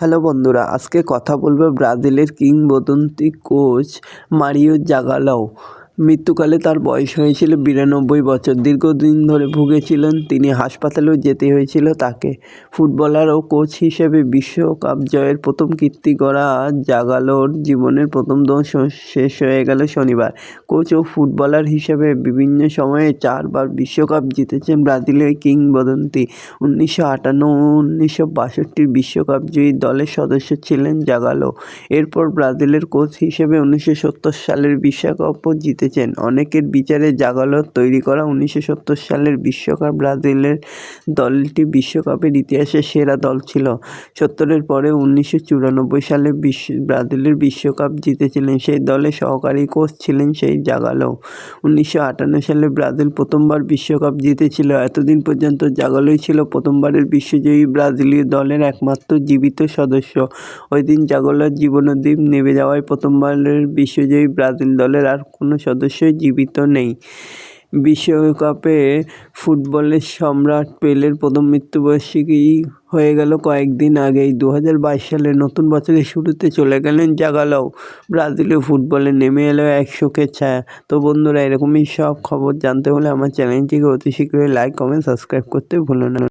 Hello বন্ধুরা আজকে কথা বলবে ব্রাজিলের কিংবদন্তি কোচ মারিও জাগালাও। মৃত্যুকালে তার বয়স হয়েছিল বিরানব্বই বছর। দীর্ঘদিন ধরে ভুগেছিলেন তিনি, হাসপাতালেও যেতে হয়েছিল তাকে। ফুটবলার ও কোচ হিসেবে বিশ্বকাপ জয়ের প্রথম কীর্তি গড়া জাগালোর জীবনের প্রথম দোষ শেষ হয়ে গেল শনিবার। কোচ ও ফুটবলার হিসেবে বিভিন্ন সময়ে চারবার বিশ্বকাপ জিতেছেন ব্রাজিলের কিংবদন্তি। উনিশশো আটান্ন ও উনিশশো বাষট্টির বিশ্বকাপ জয়ী দলের সদস্য ছিলেন জাগালো। এরপর ব্রাজিলের কোচ হিসেবে উনিশশো সত্তর সালের বিশ্বকাপও জিতেছেন অনেকের বিচারে জাগালো তৈরি করা উনিশশো সত্তর সালের বিশ্বকাপ ব্রাজিলের দলটি বিশ্বকাপের ইতিহাসে সেরা দল ছিল। সত্তরের পরে উনিশশো চুরানব্বই সালে বিশ্ব, ব্রাজিলের বিশ্বকাপ জিতেছিলেন সেই দলের সহকারী কোচ ছিলেন সেই জাগালো। উনিশশো আটান্ন সালে ব্রাজিল প্রথমবার বিশ্বকাপ জিতেছিল। এতদিন পর্যন্ত জাগালোই ছিল প্রথমবারের বিশ্বজয়ী ব্রাজিলীয় দলের একমাত্র জীবিত সদস্য। ওই দিন জাগালোর জীবনদ্বীপ নেমে যাওয়ায় প্রথমবারের বিশ্বজয়ী ব্রাজিল দলের আর কোনো সদস্যই জীবিত নেই। বিশ্বকাপে ফুটবলের সম্রাট পেলের প্রথম মৃত্যুবার্ষিকী হয়ে গেল কয়েকদিন আগেই। দু হাজার বাইশ সালে নতুন বছরের শুরুতে চলে গেলেন জাগালাও। ব্রাজিলে ফুটবলে নেমে এলো এক শোকের ছায়া। তো বন্ধুরা, এরকমই সব খবর জানতে হলে আমার চ্যানেলটিকে অতি শীঘ্রই লাইক, কমেন্ট, সাবস্ক্রাইব করতে ভুলো না।